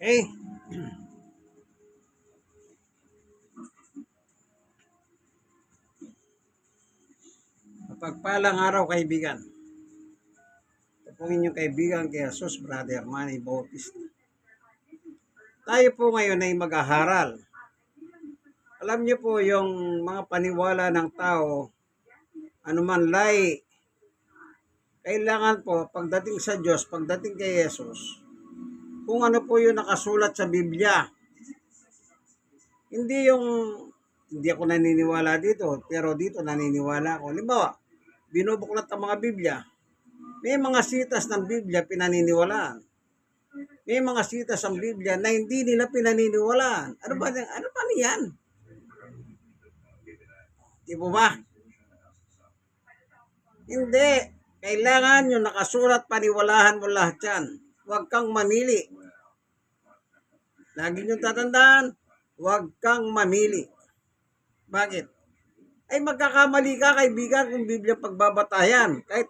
Okay? Mapagpalang araw kaibigan. Ito po inyong kaibigan kay Jesus, Brother Manny Bautista. Tayo po ngayon ay mag-aharal. Alam niyo po yung mga paniwala ng tao, anuman lay, kailangan po pagdating sa Diyos, pagdating kay Jesus, kung ano po yung nakasulat sa Biblia. Hindi yung, hindi ako naniniwala dito, pero dito naniniwala ako. Halimbawa, binubuklat ang mga Biblia. May mga sitas ng Biblia pinaniniwalaan. May mga sitas ang Biblia na hindi nila pinaniniwalaan. Ano ba, ano ba niyan? Di po ba? Hindi. Kailangan yung nakasulat, paniwalahan mo lahat yan. Huwag kang mamili. Lagi nyo tatandaan, huwag kang mamili. Bakit? Ay magkakamali ka, kaibigan, kung Biblia pagbabatayan. Kahit,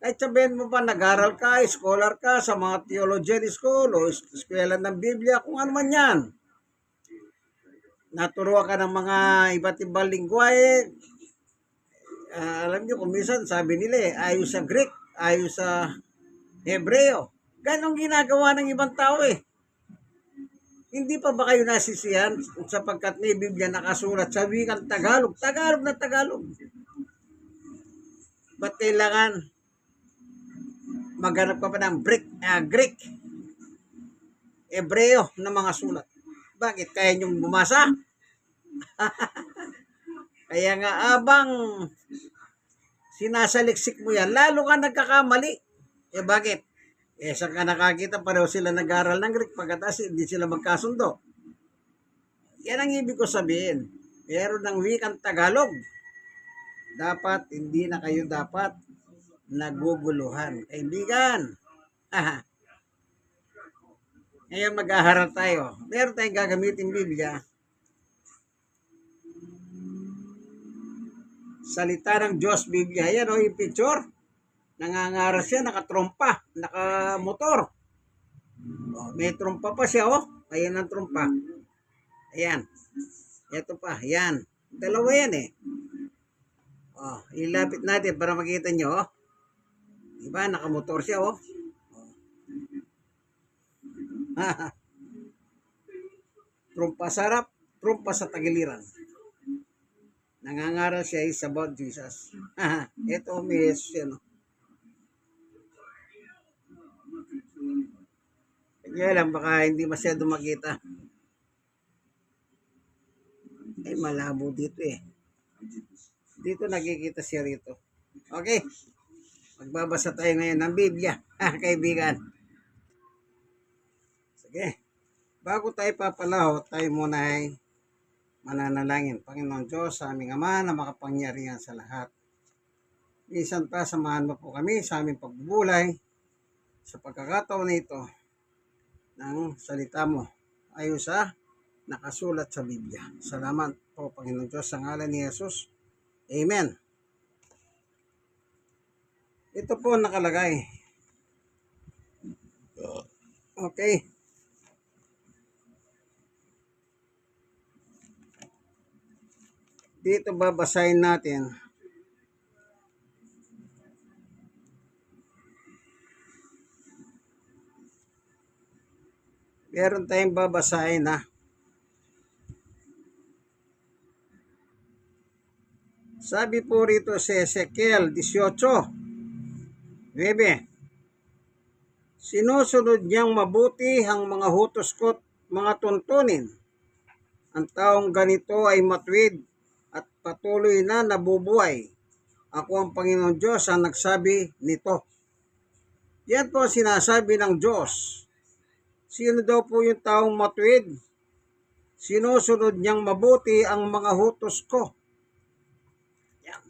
kahit sabihin mo pa, nag-aral ka, scholar ka sa mga theologian school o es- eskwela ng Biblia, kung ano man yan. Naturuan ka ng mga iba't ibang lingwahe, Ah, alam niyo kung minsan sabi nila eh, ayos sa Greek, ayos sa Hebreo. Ganon ginagawa ng ibang tao eh. Hindi pa ba kayo nasisiyan sapagkat may Biblia nakasulat sa wikang Tagalog? Tagalog na Tagalog. Ba't kailangan maghanap ka pa ng Greek, ah, Greek, Hebreo na mga sulat? Bakit? Kaya niyong bumasa? Kaya nga abang sinasaliksik mo yan, lalo ka nagkakamali. Eh bakit? Eh saan ka nakakita pareho sila nag-aral ng Greek pagkatas hindi sila magkasundo. Yan ang ibig ko sabihin. Meron ng wikang Tagalog. Dapat, hindi na kayo dapat naguguluhan. Kaibigan. Ngayon mag-aharal tayo. Meron tayong gagamitin Biblia salita ng Diyos Biblia. Yan o, yung picture. Nangangaral siya, nakatrompa, nakamotor. O, may trompa pa siya, oh. Ayan ang trompa. Ayan. Ito pa, yan. Dalawa yan eh. Oh, ilapit natin para makita nyo, oh. Diba, nakamotor siya, oh. oh. trompa sarap, trompa sa tagiliran nangangaral siya is about Jesus. Ito may Jesus yan. Kaya lang, baka hindi masyado makita. Ay, malabo dito eh. Dito nakikita siya rito. Okay. Magbabasa tayo ngayon ng Biblia, kaibigan. Sige. Bago tayo papalaho, tayo muna ay mananalangin. Panginoon Diyos, aming Ama na makapangyarihan sa lahat. Minsan pa, samahan mo po kami sa aming pagbubulay sa pagkakataon na ito ng salita mo ayon sa nakasulat sa Biblia. Salamat po, Panginoon Diyos, sa ngalan ni Jesus. Amen. Ito po nakalagay. Okay. dito babasahin natin meron tayong babasahin na sabi po rito sa Ezekiel 18 9 Sinusunod niyang mabuti ang mga hutos ko't mga tuntunin. Ang taong ganito ay matwid at patuloy na nabubuhay. Ako ang Panginoon Diyos ang nagsabi nito. Yan po sinasabi ng Diyos. Sino daw po yung taong matuwid? Sinusunod niyang mabuti ang mga hutos ko. Yan.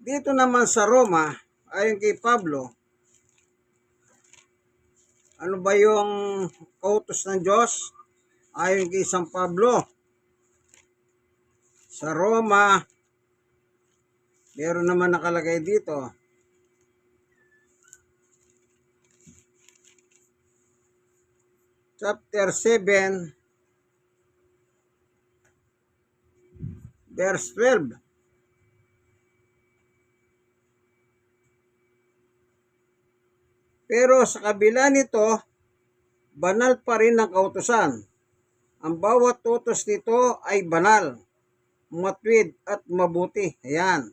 Dito naman sa Roma, ayon kay Pablo, ano ba yung kautos ng Diyos? Ayon kay San Pablo, sa Roma, meron naman nakalagay dito. Chapter 7, verse 12. Pero sa kabila nito, banal pa rin ang kautusan. Ang bawat utos nito ay banal, matwid at mabuti. Ayan.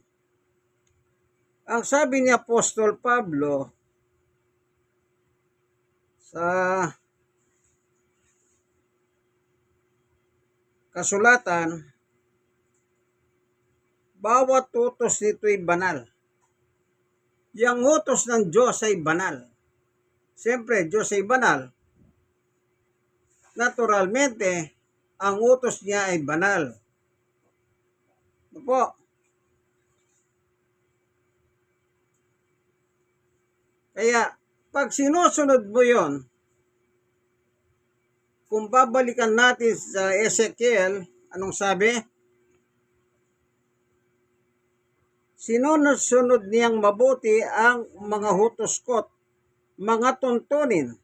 Ang sabi ni Apostol Pablo sa kasulatan, bawat utos nito ay banal. Yang utos ng Diyos ay banal. Siyempre, Diyos ay banal. Naturalmente, ang utos niya ay banal. Ano po? Kaya, pag sinusunod mo yon, kung babalikan natin sa Ezekiel, anong sabi? Sinunod-sunod niyang mabuti ang mga hutos ko't mga tuntunin.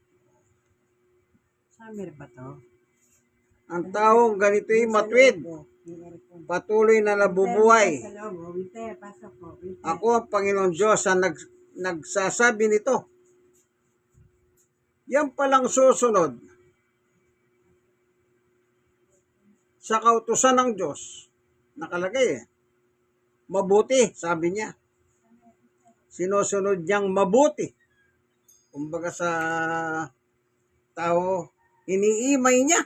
Summer ba to? Ang taong ganito'y matwid, patuloy na nabubuhay. Oh. Winter. Ako ang Panginoon Diyos ang nag, nagsasabi nito. Yan palang susunod sa kautusan ng Diyos. Nakalagay eh. Mabuti, sabi niya. Sinusunod niyang mabuti. Kumbaga sa tao, iniimay niya.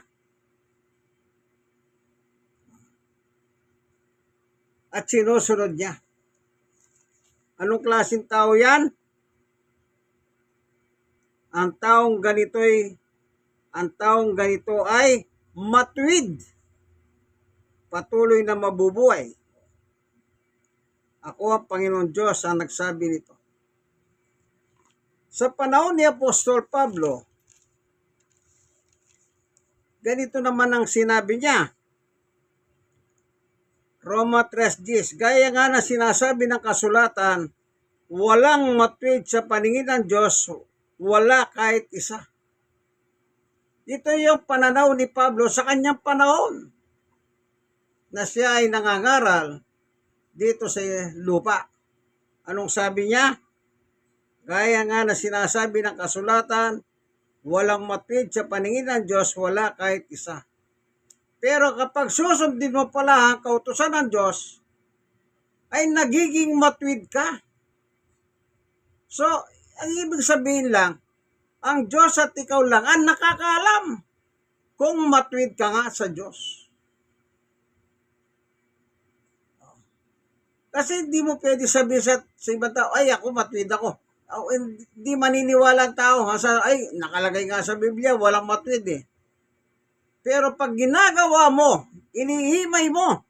At sinusunod niya. Anong klaseng tao yan? Ang taong ganito'y ang taong ganito ay matwid. Patuloy na mabubuhay. Ako ang Panginoon Diyos ang nagsabi nito. Sa panahon ni Apostol Pablo, ganito naman ang sinabi niya. Roma 3.10, gaya nga na sinasabi ng kasulatan, walang matwid sa paningin ng Diyos, wala kahit isa. Ito yung pananaw ni Pablo sa kanyang panahon na siya ay nangangaral dito sa lupa. Anong sabi niya? Gaya nga na sinasabi ng kasulatan, walang matwid sa paningin ng Diyos, wala kahit isa. Pero kapag susundin mo pala ang kautusan ng Diyos, ay nagiging matwid ka. So, ang ibig sabihin lang, ang Diyos at ikaw lang ang nakakaalam kung matwid ka nga sa Diyos. Kasi hindi mo pwede sabihin sa, sa ibang tao, ay ako matwid ako. O, hindi maniniwala ang tao. Ha, sa, ay, nakalagay nga sa Biblia, walang matwid eh. Pero pag ginagawa mo, inihimay mo,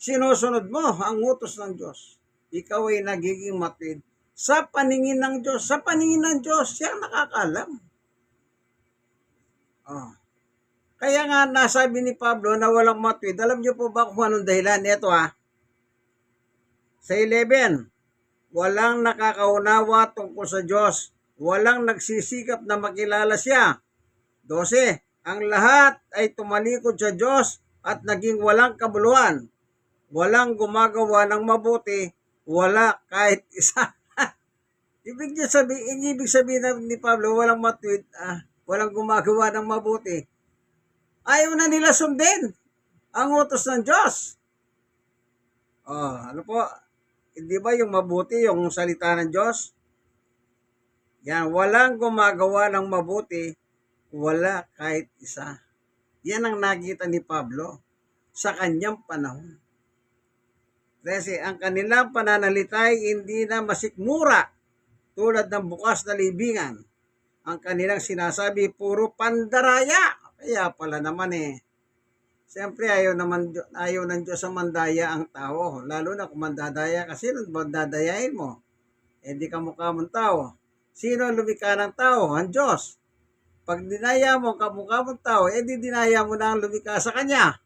sinusunod mo ang utos ng Diyos, ikaw ay nagiging matwid sa paningin ng Diyos. Sa paningin ng Diyos, siya nakakalam. Oh. Kaya nga nasabi ni Pablo na walang matwid. Alam niyo po ba kung anong dahilan? Ito ah. Sa 11, walang nakakaunawa tungkol sa Diyos. Walang nagsisikap na makilala siya. 12. Ang lahat ay tumalikod sa Diyos at naging walang kabuluhan. Walang gumagawa ng mabuti, wala kahit isa. ibig niya sabihin, ibig sabihin ni Pablo, walang matwid, ah, walang gumagawa ng mabuti. Ayaw na nila sundin ang utos ng Diyos. Oh, ano po? Hindi ba yung mabuti, yung salita ng Diyos? Yan, walang gumagawa ng mabuti, wala kahit isa. Yan ang nakita ni Pablo sa kanyang panahon. Kasi ang kanilang pananalita ay hindi na masikmura tulad ng bukas na libingan. Ang kanilang sinasabi puro pandaraya. Kaya pala naman eh. Siyempre ayaw naman ayaw ng Diyos ang mandaya ang tao, lalo na kung mandadaya kasi sino mandadayain mo? Eh di ka mukha mong tao. Sino ang lumikha ng tao? Ang Diyos. Pag dinaya mo ang kamukha mong tao, eh di dinaya mo na ang lumikha sa Kanya.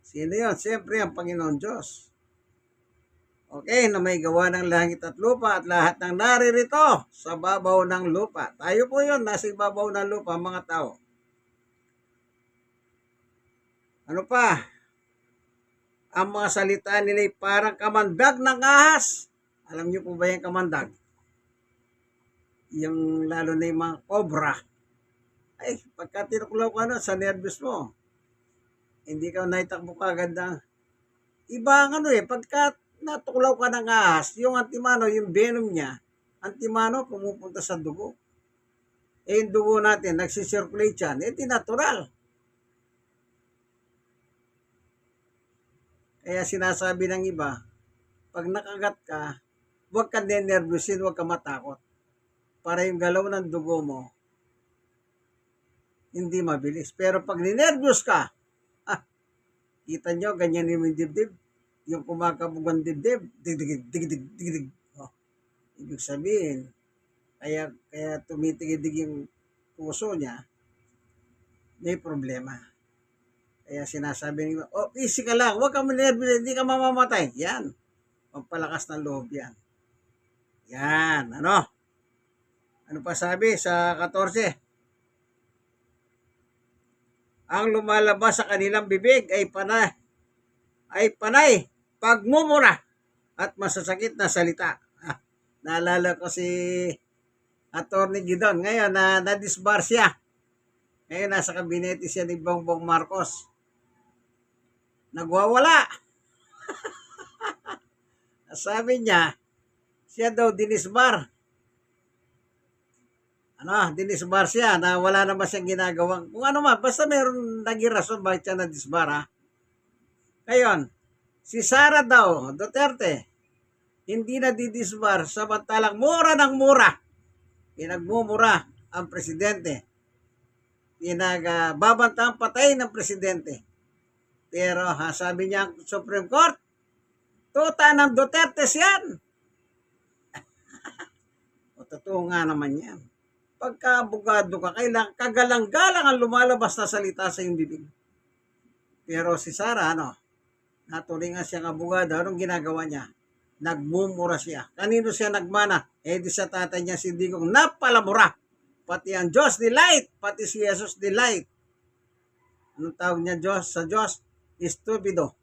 Sino yun? Siyempre ang Panginoon Diyos. Okay, na may gawa ng langit at lupa at lahat ng naririto sa babaw ng lupa. Tayo po yun, nasa babaw ng lupa, mga tao. Ano pa? Ang mga salita nila ay parang kamandag ng ahas. Alam niyo po ba yung kamandag? Yung lalo na yung mga cobra. Ay, pagka tinuklaw ka na sa nervous mo, hindi ka naitakbo ka agad na. Iba ang ano eh, pagka natuklaw ka ng ahas, yung antimano, yung venom niya, antimano pumupunta sa dugo. Eh, yung dugo natin, nagsisirculate yan, eh, di natural. Kaya sinasabi ng iba, pag nakagat ka, huwag ka nervousin, huwag ka matakot. Para yung galaw ng dugo mo, hindi mabilis. Pero pag ninervyos ka, ah, kita nyo, ganyan yung dibdib. Yung kumakabog ang dibdib, digdig, digdig, digdig. Oh. Ibig sabihin, kaya, kaya tumitigidig yung puso niya, may problema. Kaya sinasabi niyo, oh, easy ka lang, huwag ka manervyos, hindi ka mamamatay. Yan. Pampalakas ng loob yan. Yan, ano? Ano pa sabi sa 14? Ang lumalabas sa kanilang bibig ay panay, ay panay, pagmumura at masasakit na salita. Ah, naalala ko si Attorney Gidon. Ngayon, na nadisbar siya. Ngayon, nasa kabinete siya ni Bongbong Marcos. Nagwawala. Sabi niya, siya daw dinisbar. Ano, dinisbar siya na wala naman siyang ginagawang, kung ano man, basta meron naging rason bakit siya nadisbar ha. Ngayon, si Sara daw, Duterte, hindi na didisbar samantalang mura ng mura. Pinagmumura ang presidente. Pinagbabanta ang patay ng presidente. Pero ha, sabi niya ang Supreme Court, tuta ng Duterte siyan. o totoo nga naman yan. Pagka abogado ka, kailangan kagalang-galang ang lumalabas na salita sa iyong bibig. Pero si Sara, ano, naturingan siyang abogado, anong ginagawa niya? Nagmumura siya. Kanino siya nagmana? Eh di sa tatay niya si Digong napalamura. Pati ang Diyos delight, pati si Jesus delight. Anong tawag niya Diyos sa Diyos? Estupido.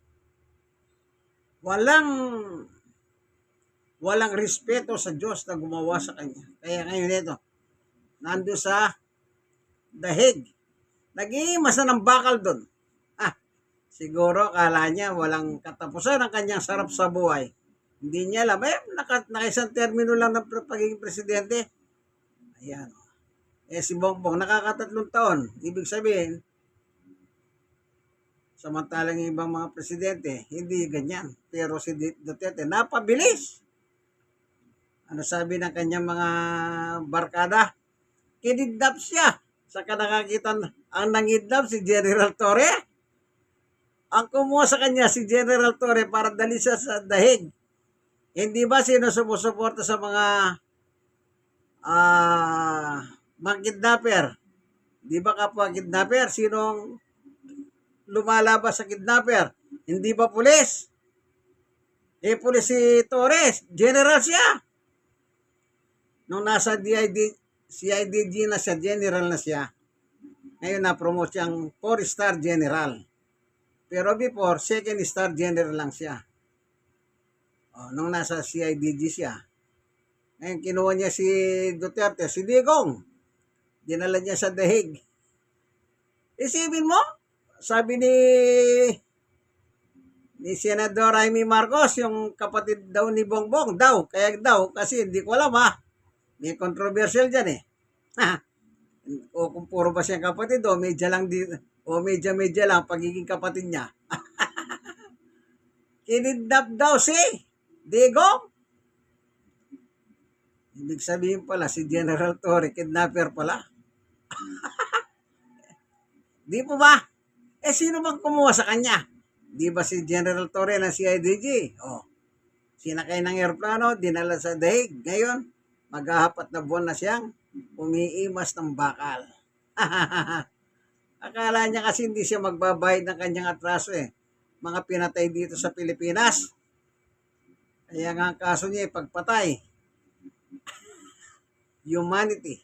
Walang walang respeto sa Diyos na gumawa sa kanya. Kaya ngayon ito, nando sa dahig. Nag-iimas na ng bakal doon. Ah, siguro kala niya walang katapusan ang kanyang sarap sa buhay. Hindi niya alam. Eh, naka, nakaisang termino lang ng pagiging presidente. Ayan. Eh, si Bongbong, nakakatatlong taon. Ibig sabihin, samantalang yung ibang mga presidente, hindi ganyan. Pero si Duterte, napabilis. Ano sabi ng kanyang mga barkada? Kinidnap siya. Sa nakakita ang nangidnap si General Torre. Ang kumuha sa kanya si General Torre para dali siya sa dahig. Hindi ba sino sumusuporta sa mga ah mga kidnapper? Di ba kapwa kidnapper? Sinong lumalabas sa kidnapper? Hindi ba pulis? Eh, pulis si Torres. General siya. Nung nasa DID, CIDG na siya, general na siya. Ngayon na-promote siyang 4-star general. Pero before, second star general lang siya. O, nung nasa CIDG siya. Ngayon, kinuha niya si Duterte, si Digong. Dinala niya sa dahig. Isipin mo, sabi ni ni Senador Jaime Marcos, yung kapatid daw ni Bongbong, daw, kaya daw, kasi hindi ko alam ha. May controversial dyan eh. o kung puro ba siyang kapatid o medya lang di, o medya-medya lang pagiging kapatid niya. Kinidnap daw si Digong. Ibig sabihin pala, si General Torre, kidnapper pala. Di po ba? Eh, sino bang kumuha sa kanya? Di ba si General Torre ng CIDG? O, sinakay ng aeroplano, dinala sa dahig. Ngayon, maghahapat na buwan na siyang umiimas ng bakal. Akala niya kasi hindi siya magbabayad ng kanyang atraso eh. Mga pinatay dito sa Pilipinas. Kaya nga ang kaso niya ay pagpatay. Humanity.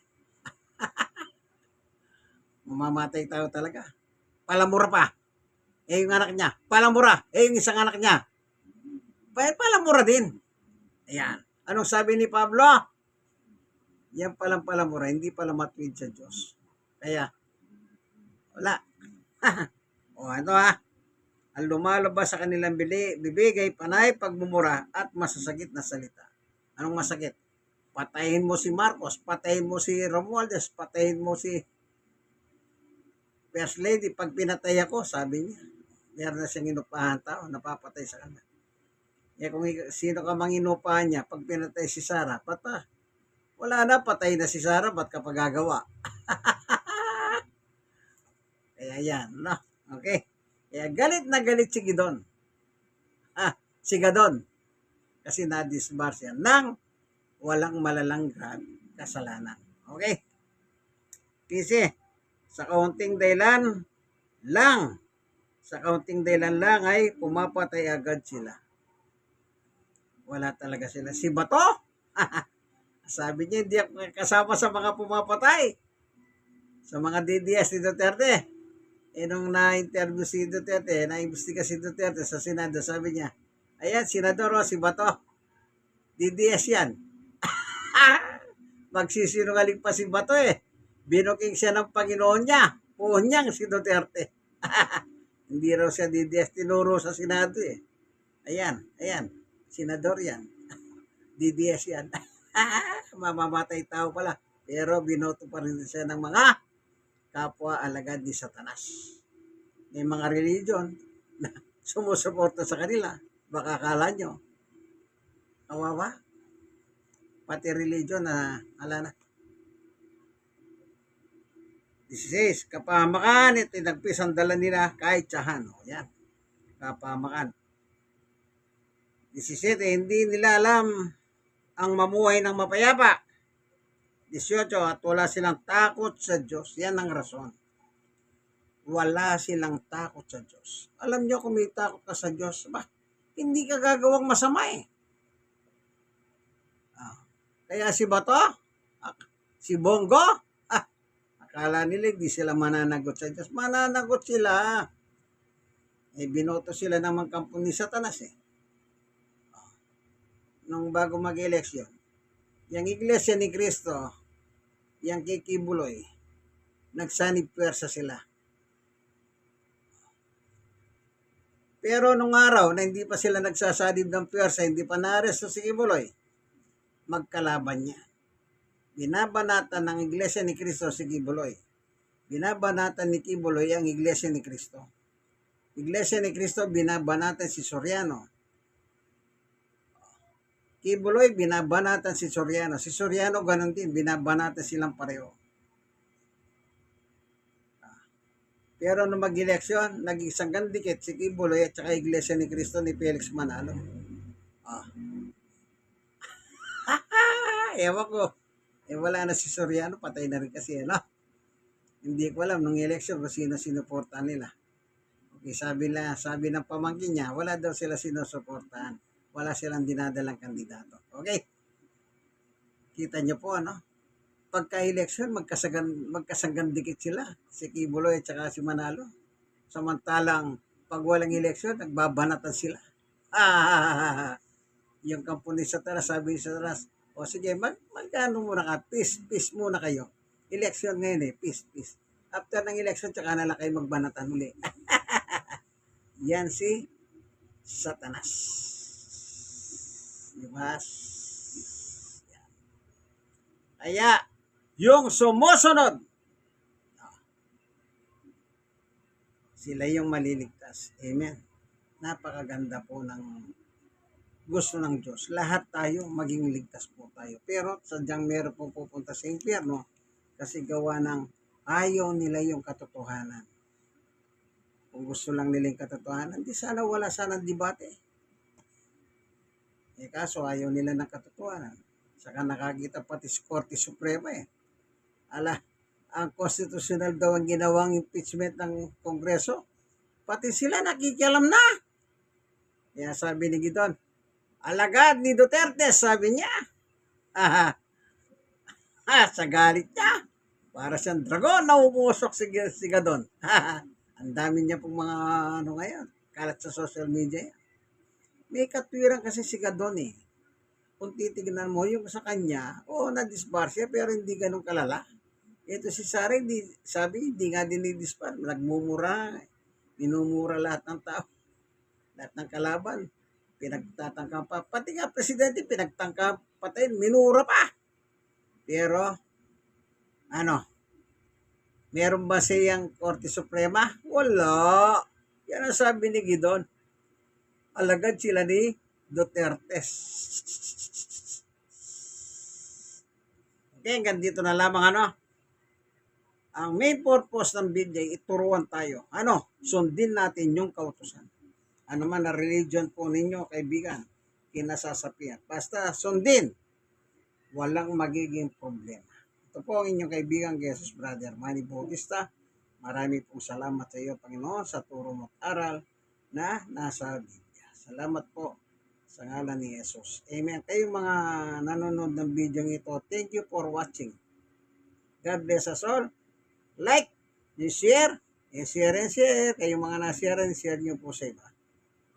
Mamamatay tayo talaga. Palamura pa. Eh yung anak niya. Palamura. Eh yung isang anak niya. Pa palamura din. Ayan. Anong sabi ni Pablo? Yan palang palamura. Hindi pala matwid sa Diyos. Kaya, wala. o ano ha? Ang lumalabas sa kanilang bili, bibigay, panay, pagmumura at masasakit na salita. Anong masakit? Patayin mo si Marcos, patayin mo si Romualdez, patayin mo si First Lady. Pag pinatay ako, sabi niya, meron na siyang inupahan tao, napapatay sa kanya. Kaya kung sino ka mang inupahan niya, pag pinatay si Sarah, pata. Wala na, patay na si Sarah, ba't ka pa gagawa? Kaya yan, no? Okay. Kaya galit na galit si Gidon. Ah, si Gadon. Kasi na-disbar siya ng walang malalang kasalanan. Okay? Kasi, sa kaunting dahilan lang, sa kaunting dahilan lang ay pumapatay agad sila. Wala talaga sila. Si Bato? Sabi niya, hindi ako kasama sa mga pumapatay. Sa mga DDS ni Duterte. Eh, nung na-interview si Duterte, na-imbestiga si Duterte sa Senado, sabi niya, ayan, Senador, oh, si Bato. DDS yan. Magsisinungaling pa si Bato eh. Binuking siya ng Panginoon niya. Punyang si Duterte. Hindi raw siya DDS, sa Senado eh. Ayan, ayan. Senador yan. DDS yan. Mamamatay tao pala. Pero binoto pa rin siya ng mga kapwa alagad ni Satanas. May mga religion na sumusuporta sa kanila. Baka kala nyo, kawawa. Pati religion na ala na. 16. Kapamakan, ito nagpis ang dala nila kahit tsahan. O, yan. Kapamakan. 17. Hindi nila alam ang mamuhay ng mapayapa. 18. At wala silang takot sa Diyos. Yan ang rason. Wala silang takot sa Diyos. Alam nyo kung may takot ka sa Diyos, ba? Hindi ka gagawang masama eh. Ah. Kaya si Bato, si Bongo, akala nila hindi sila mananagot sa Diyos. Mananagot sila. Eh, binoto sila naman kampo ni Satanas eh. Ah. Nung bago mag-eleksyon, yung iglesia ni Kristo, yung kikibuloy, nagsanib pwersa sila. Pero nung araw na hindi pa sila nagsasadib ng pwersa, hindi pa naaresto si Kibuloy, magkalaban niya. Binabanatan ng iglesia ni Kristo si Kibuloy. Binabanatan ni Kibuloy ang iglesia ni Kristo. Iglesia ni Kristo, binabanatan si Soriano. Kibuloy, binabanatan si Soriano. Si Soriano, ganun din, binabanatan silang pareho. Pero nung mag-eleksyon, naging sanggang dikit si Kibuloy at saka Iglesia ni Cristo ni Felix Manalo. Ah. Ewan ko. Eh wala na si Soriano, patay na rin kasi, ano? Hindi ko alam nung eleksyon kung sino sinuportahan nila. Okay, sabi na, sabi ng pamangkin niya, wala daw sila sinusuportahan. Wala silang dinadalang kandidato. Okay? Kita niyo po, ano? pagka-election, magkasagan, magkasanggan dikit sila. Si Kibuloy at saka si Manalo. Samantalang, pag walang eleksyon, nagbabanatan sila. Ah, yung kampo ni Satanas, sabi ni Satanas, o sige, mag, magkano muna ka, peace, peace muna kayo. Election ngayon eh, peace, peace. After ng election, tsaka na lang kayo magbanatan uli. Yan si Satanas. Diba? Yan. Kaya, yung sumusunod, sila yung maliligtas. Amen. Napakaganda po ng gusto ng Diyos. Lahat tayo maging ligtas po tayo. Pero sadyang meron po pupunta sa impyerno kasi gawa ng ayaw nila yung katotohanan. Kung gusto lang nila yung katotohanan, di sana wala sana debate. Eh kaso ayaw nila ng katotohanan. Saka nakakita pati sa Korte Suprema eh. Ala, ang constitutional daw ang ginawang impeachment ng Kongreso. Pati sila nakikialam na. Kaya sabi ni Gidon, alagad ni Duterte, sabi niya. Ah, ah, sa galit niya. Para siyang dragon na umusok si, si Gadon. Ang dami niya pong mga ano ngayon, kalat sa social media. May katwiran kasi si Gadon eh. Kung titignan mo yung sa kanya, oo, na-disbar siya pero hindi ganun kalala. Ito si Sara, hindi, sabi, hindi nga dinidisbar. Nagmumura, minumura lahat ng tao. Lahat ng kalaban. Pinagtatangka pa. Pati nga presidente, pinagtangka patayin, minura pa. Pero, ano, meron ba siyang Korte Suprema? Wala. Yan ang sabi ni Gidon. Alagad sila ni Duterte. Okay, hanggang dito na lamang ano. Ang main purpose ng video ay ituruan tayo. Ano? Sundin natin yung kautusan. Ano man na religion po ninyo, kaibigan, kinasasapian. Basta sundin. Walang magiging problema. Ito po ang inyong kaibigan, Jesus Brother Manny Bautista. Marami pong salamat sa iyo, Panginoon, sa turo mo at aral na nasa Biblia. Salamat po sa ngalan ni Jesus. Amen. Kayong mga nanonood ng video ito, thank you for watching. God bless us all. Like, share, and share and share. Kayong mga na-share and share nyo po sa iba.